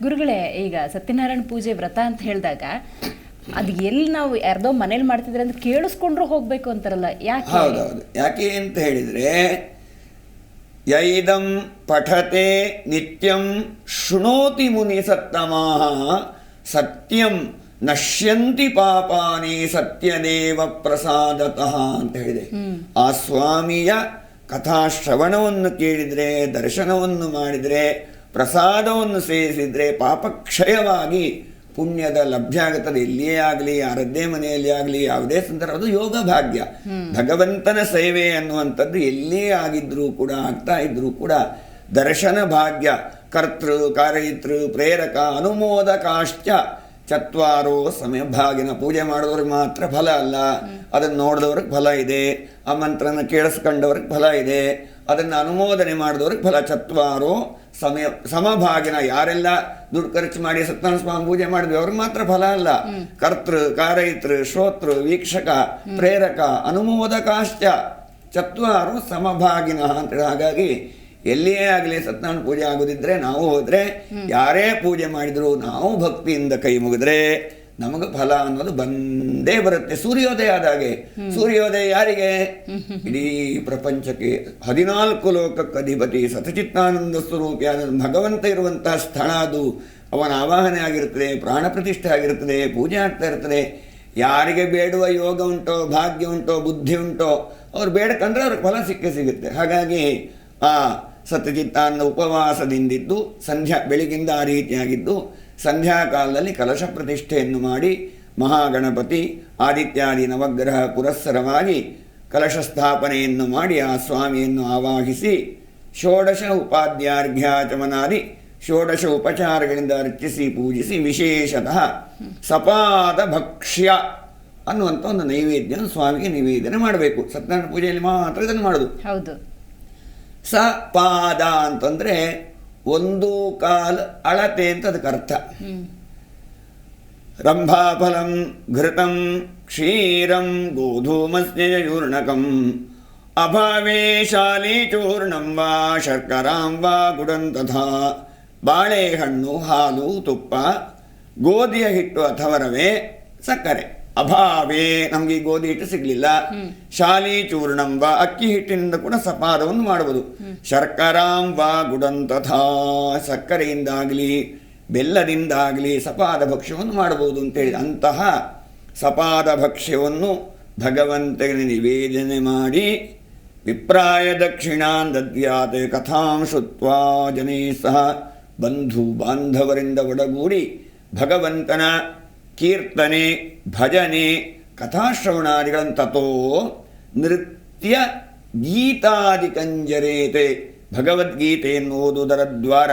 ಗುರುಗಳೇ ಈಗ ಸತ್ಯನಾರಾಯಣ ಪೂಜೆ ವ್ರತ ಅಂತ ಹೇಳಿದಾಗ ಅದು ಎಲ್ಲಿ ನಾವು ಯಾರ್ದೋ ಮನೇಲಿ ಮಾಡ್ತಿದ್ರೆ ಅಂತ ಕೇಳಿಸ್ಕೊಂಡ್ರು ಹೋಗ್ಬೇಕು ಅಂತಾರಲ್ಲ ಯಾಕೆ? ಹೌದೌದು. ಯಾಕೆ ಅಂತ ಹೇಳಿದ್ರೆ ಯೈದಂ ಪಠತೆ ನಿತ್ಯಂ ಶೃಣೋತಿ ಮುನಿ ಸತ್ತಮಾಹ ಸತ್ಯಂ ನಶ್ಯಂತಿ ಪಾಪಾನಿ ಸತ್ಯದೇವ ಪ್ರಸಾದತಃ ಅಂತ ಹೇಳಿದೆ. ಆ ಸ್ವಾಮಿಯ ಕಥಾಶ್ರವಣವನ್ನು ಕೇಳಿದ್ರೆ ದರ್ಶನವನ್ನು ಮಾಡಿದರೆ ಪ್ರಸಾದವನ್ನು ಸೇವಿಸಿದರೆ ಪಾಪಕ್ಷಯವಾಗಿ ಪುಣ್ಯದ ಲಭ್ಯ ಆಗುತ್ತದೆ. ಇಲ್ಲಿಯೇ ಆಗಲಿ ಯಾರದ್ದೇ ಮನೆಯಲ್ಲಿ ಆಗಲಿ ಯಾವುದೇ ಸಂದರ್ಭ ಅದು ಯೋಗ ಭಾಗ್ಯ. ಭಗವಂತನ ಸೇವೆ ಅನ್ನುವಂಥದ್ದು ಎಲ್ಲೇ ಆಗಿದ್ರೂ ಕೂಡ ಆಗ್ತಾ ಇದ್ರೂ ಕೂಡ ದರ್ಶನ ಭಾಗ್ಯ. ಕರ್ತೃ ಕಾರಯಿತೃ ಪ್ರೇರಕ ಅನುಮೋದಕಾಶ್ಚ. ಚತ್ವಾರೋ ಸಮಯ ಭಾಗಿನ ಪೂಜೆ ಮಾಡಿದವ್ರಿಗೆ ಮಾತ್ರ ಫಲ ಅಲ್ಲ. ಅದನ್ನು ನೋಡಿದವ್ರಿಗೆ ಫಲ ಇದೆ. ಆ ಮಂತ್ರನ ಕೇಳಿಸ್ಕೊಂಡವ್ರಿಗೆ ಫಲ ಇದೆ. ಅದನ್ನು ಅನುಮೋದನೆ ಮಾಡಿದವ್ರಿಗೆ ಫಲ. ಚತ್ವಾರೋ ಸಮಯ ಸಮಭಾಗಿನ ಯಾರೆಲ್ಲ ದುಡ್ಡು ಖರ್ಚು ಮಾಡಿ ಸತ್ಯನಾರಾಯಣ ಸ್ವಾಮಿ ಪೂಜೆ ಮಾಡಿದ್ವಿ ಅವ್ರಿಗೆ ಮಾತ್ರ ಫಲ ಅಲ್ಲ. ಕರ್ತೃ ಕಾರಯಿತೃ ಶ್ರೋತೃ ವೀಕ್ಷಕ ಪ್ರೇರಕ ಅನುಮೋದಕಾಶ್ಚ ಚತ್ವಾರು ಸಮಭಾಗಿನ ಅಂತೇಳಿ ಹಾಗಾಗಿ ಎಲ್ಲಿಯೇ ಆಗಲಿ ಸತ್ಯನಾರಾಯಣ ಪೂಜೆ ಆಗೋದಿದ್ರೆ ನಾವು ಹೋದ್ರೆ ಯಾರೇ ಪೂಜೆ ಮಾಡಿದ್ರು ನಾವು ಭಕ್ತಿಯಿಂದ ಕೈ ಮುಗಿದ್ರೆ ನಮಗೆ ಫಲ ಅನ್ನೋದು ಬಂದೇ ಬರುತ್ತೆ. ಸೂರ್ಯೋದಯ ಆದಾಗೆ ಸೂರ್ಯೋದಯ ಯಾರಿಗೆ? ಇಡೀ ಪ್ರಪಂಚಕ್ಕೆ. ಹದಿನಾಲ್ಕು ಲೋಕಕ್ಕೆ ಅಧಿಪತಿ. ಸತಚಿತ್ತಾನಂದ ಸ್ವರೂಪಿಯಾದ ಭಗವಂತ ಇರುವಂತಹ ಸ್ಥಳ ಅದು. ಅವನ ಆವಾಹನೆ ಆಗಿರುತ್ತದೆ ಪ್ರಾಣ ಪ್ರತಿಷ್ಠೆ ಆಗಿರುತ್ತದೆ ಪೂಜೆ ಆಗ್ತಾ ಇರ್ತದೆ ಯಾರಿಗೆ ಬೇಡುವ ಯೋಗ ಉಂಟೋ ಭಾಗ್ಯ ಉಂಟೋ ಬುದ್ಧಿ ಉಂಟೋ ಅವ್ರು ಬೇಡಕಂದ್ರೆ ಅವ್ರಿಗೆ ಫಲ ಸಿಕ್ಕೇ ಸಿಗುತ್ತೆ. ಹಾಗಾಗಿ ಆ ಸತ್ಯಚಿತ್ತಾನಂದ ಉಪವಾಸದಿಂದಿದ್ದು ಸಂಧ್ಯಾ ಬೆಳಗಿಂದ ಆ ರೀತಿಯಾಗಿದ್ದು ಸಂಧ್ಯಾಕಾಲದಲ್ಲಿ ಕಲಶ ಪ್ರತಿಷ್ಠೆಯನ್ನು ಮಾಡಿ ಮಹಾಗಣಪತಿ ಆದಿತ್ಯಾದಿ ನವಗ್ರಹ ಪುರಸ್ಸರವಾಗಿ ಕಲಶ ಸ್ಥಾಪನೆಯನ್ನು ಮಾಡಿ ಆ ಸ್ವಾಮಿಯನ್ನು ಆವಾಹಿಸಿ ಷೋಡಶ ಉಪಾಧ್ಯಾರ್ಘ್ಯಾಚಮನಾದಿ ಷೋಡಶ ಉಪಚಾರಗಳಿಂದ ಅರ್ಚಿಸಿ ಪೂಜಿಸಿ ವಿಶೇಷತಃ ಸಪಾದ ಭಕ್ಷ್ಯ ಅನ್ನುವಂಥ ಒಂದು ನೈವೇದ್ಯ ಸ್ವಾಮಿಗೆ ನಿವೇದನೆ ಮಾಡಬೇಕು. ಸತ್ಯನಾರಾಯಣ ಪೂಜೆಯಲ್ಲಿ ಮಾತ್ರ ಇದನ್ನು ಮಾಡೋದು. ಹೌದು. ಸ ಪಾದ ಅಂತಂದ್ರೆ ಒಂದು ಕಾಲು ಅಳತೆ ಅಂತ ಅದಕ್ಕೆ ಅರ್ಥ. ರಂಭಾಫಲಂ ಘೃತಂ ಕ್ಷೀರಂ ಗೋಧೂಮಸ್ಯಯೂರ್ಣಕಂ ಅಭಾವೇ ಶಾಲೀಚೂರ್ಣಂ ವಾ ಶರ್ಕರಾಂ ವಾ ಗುಡಂ ತಥಾ ಬಾಳೆಹಣ್ಣು ಹಾಲು ತುಪ್ಪ ಗೋಧಿಯ ಹಿಟ್ಟು ಅಥವಾ ರವೆ ಸಕ್ಕರೆ. ಅಭಾವೇ ನಮಗೆ ಈ ಗೋಧಿ ಹಿಟ್ಟು ಸಿಗಲಿಲ್ಲ. ಶಾಲಿ ಚೂರ್ಣಂ ವಾ ಅಕ್ಕಿ ಹಿಟ್ಟಿನಿಂದ ಕೂಡ ಸಪಾದವನ್ನು ಮಾಡಬಹುದು ಶರ್ಕರಾಂ ವಾ ಗುಡಂ ತಥಾ ಸಕ್ಕರೆಯಿಂದಾಗಲಿ ಬೆಲ್ಲದಿಂದಾಗಲಿ ಸಪಾದ ಭಕ್ಷ್ಯವನ್ನು ಮಾಡಬಹುದು ಅಂತೇಳಿ. ಅಂತಹ ಸಪಾದ ಭಕ್ಷ್ಯವನ್ನು ಭಗವಂತನ ನಿವೇದನೆ ಮಾಡಿ ವಿಪ್ರಾಯ ದಕ್ಷಿಣಾನ್ ದದ್ಯಾತ ಕಥಾಂ ಶುತ್ವಾ ಜನೇ ಸಹ ಬಂಧು ಬಾಂಧವರಿಂದ ಒಡಗೂಡಿ ಭಗವಂತನ ಕೀರ್ತನೆ ಭಜನೆ ಕಥಾಶ್ರವಣಾದಿಗಳಂತತೋ ನೃತ್ಯ ಗೀತಾದಿ ಕಂಜರೇತೆ ಭಗವದ್ಗೀತೆಯನ್ನು ಓದುವುದರ ದ್ವಾರ.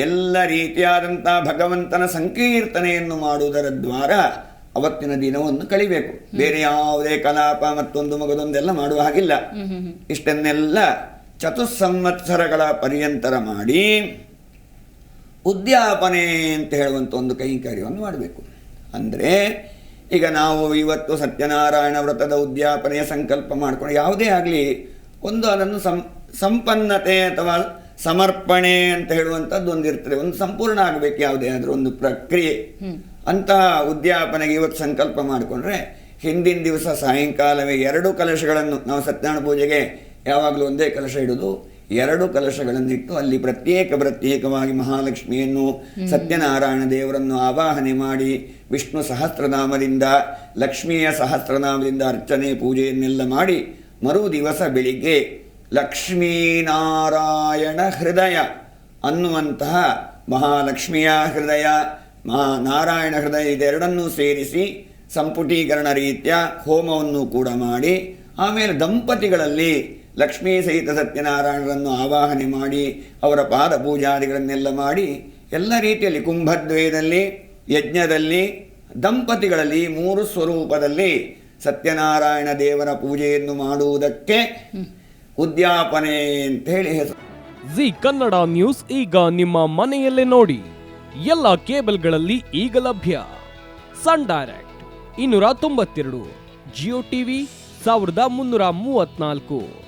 ಎಲ್ಲ ರೀತಿಯಾದಂಥ ಭಗವಂತನ ಸಂಕೀರ್ತನೆಯನ್ನು ಮಾಡುವುದರ ದ್ವಾರ ಅವತ್ತಿನ ದಿನವನ್ನು ಕಳಿಬೇಕು. ಬೇರೆ ಯಾವುದೇ ಕಲಾಪ ಮತ್ತೊಂದು ಮಗದೊಂದೆಲ್ಲ ಮಾಡುವ ಹಾಗಿಲ್ಲ. ಇಷ್ಟನ್ನೆಲ್ಲ ಚತುಸ್ಸಂವತ್ಸರಗಳ ಪರ್ಯಂತರ ಮಾಡಿ ಉದ್ಯಾಪನೆ ಅಂತ ಹೇಳುವಂಥ ಒಂದು ಕೈಂಕರ್ಯವನ್ನು ಮಾಡಬೇಕು. ಅಂದರೆ ಈಗ ನಾವು ಇವತ್ತು ಸತ್ಯನಾರಾಯಣ ವ್ರತದ ಉದ್ಯಾಪನೆಯ ಸಂಕಲ್ಪ ಮಾಡಿಕೊಂಡು ಯಾವುದೇ ಆಗಲಿ ಒಂದು ಅದನ್ನು ಸಂ ಸಂಪನ್ನತೆ ಅಥವಾ ಸಮರ್ಪಣೆ ಅಂತ ಹೇಳುವಂಥದ್ದು ಒಂದು ಇರ್ತದೆ ಒಂದು ಸಂಪೂರ್ಣ ಆಗಬೇಕು ಯಾವುದೇ ಆದರೂ ಒಂದು ಪ್ರಕ್ರಿಯೆ. ಅಂತಹ ಉದ್ಯಾಪನೆಗೆ ಇವತ್ತು ಸಂಕಲ್ಪ ಮಾಡಿಕೊಂಡ್ರೆ ಹಿಂದಿನ ದಿವಸ ಸಾಯಂಕಾಲವೇ ಎರಡು ಕಲಶಗಳನ್ನು ನಾವು ಸತ್ಯನಾರಾಯಣ ಪೂಜೆಗೆ ಯಾವಾಗಲೂ ಒಂದೇ ಕಲಶ ಇಡೋದು. ಎರಡು ಕಲಶಗಳನ್ನಿಟ್ಟು ಅಲ್ಲಿ ಪ್ರತ್ಯೇಕ ಪ್ರತ್ಯೇಕವಾಗಿ ಮಹಾಲಕ್ಷ್ಮಿಯನ್ನು ಸತ್ಯನಾರಾಯಣ ದೇವರನ್ನು ಆವಾಹನೆ ಮಾಡಿ ವಿಷ್ಣು ಸಹಸ್ರನಾಮದಿಂದ ಲಕ್ಷ್ಮಿಯ ಸಹಸ್ರನಾಮದಿಂದ ಅರ್ಚನೆ ಪೂಜೆಯನ್ನೆಲ್ಲ ಮಾಡಿ ಮರು ದಿವಸ ಬೆಳಿಗ್ಗೆ ಲಕ್ಷ್ಮೀನಾರಾಯಣ ಹೃದಯ ಅನ್ನುವಂತಹ ಮಹಾಲಕ್ಷ್ಮಿಯ ಹೃದಯ ಮಹಾ ನಾರಾಯಣ ಹೃದಯ ಇದೆರಡನ್ನೂ ಸೇರಿಸಿ ಸಂಪುಟೀಕರಣ ರೀತಿಯ ಹೋಮವನ್ನು ಕೂಡ ಮಾಡಿ ಆಮೇಲೆ ದಂಪತಿಗಳಲ್ಲಿ ಲಕ್ಷ್ಮೀ ಸಹಿತ ಸತ್ಯನಾರಾಯಣರನ್ನು ಆವಾಹನೆ ಮಾಡಿ, ಅವರ ಪಾದ ಪೂಜಾದಿಗಳನ್ನೆಲ್ಲ ಮಾಡಿ, ಎಲ್ಲ ರೀತಿಯಲ್ಲಿ ಕುಂಭದ್ವಯದಲ್ಲಿ, ಯಜ್ಞದಲ್ಲಿ, ದಂಪತಿಗಳಲ್ಲಿ, ಮೂರು ಸ್ವರೂಪದಲ್ಲಿ ಸತ್ಯನಾರಾಯಣ ದೇವರ ಪೂಜೆಯನ್ನು ಮಾಡುವುದಕ್ಕೆ ಉದ್ಯಾಪನೆ ಅಂತ ಹೇಳಿ ಹೆಸರು. ಜಿ ಕನ್ನಡ ನ್ಯೂಸ್ ಈಗ ನಿಮ್ಮ ಮನೆಯಲ್ಲೇ ನೋಡಿ. ಎಲ್ಲ ಕೇಬಲ್ಗಳಲ್ಲಿ ಈಗ ಲಭ್ಯ. ಸನ್ ಡೈರೆಕ್ಟ್, ಇನ್ನೂರ ತೊಂಬತ್ತೆರಡು, ಜಿಯೋ ಟಿವಿ, ಸಾವಿರದ ಮುನ್ನೂರ ಮೂವತ್ನಾಲ್ಕು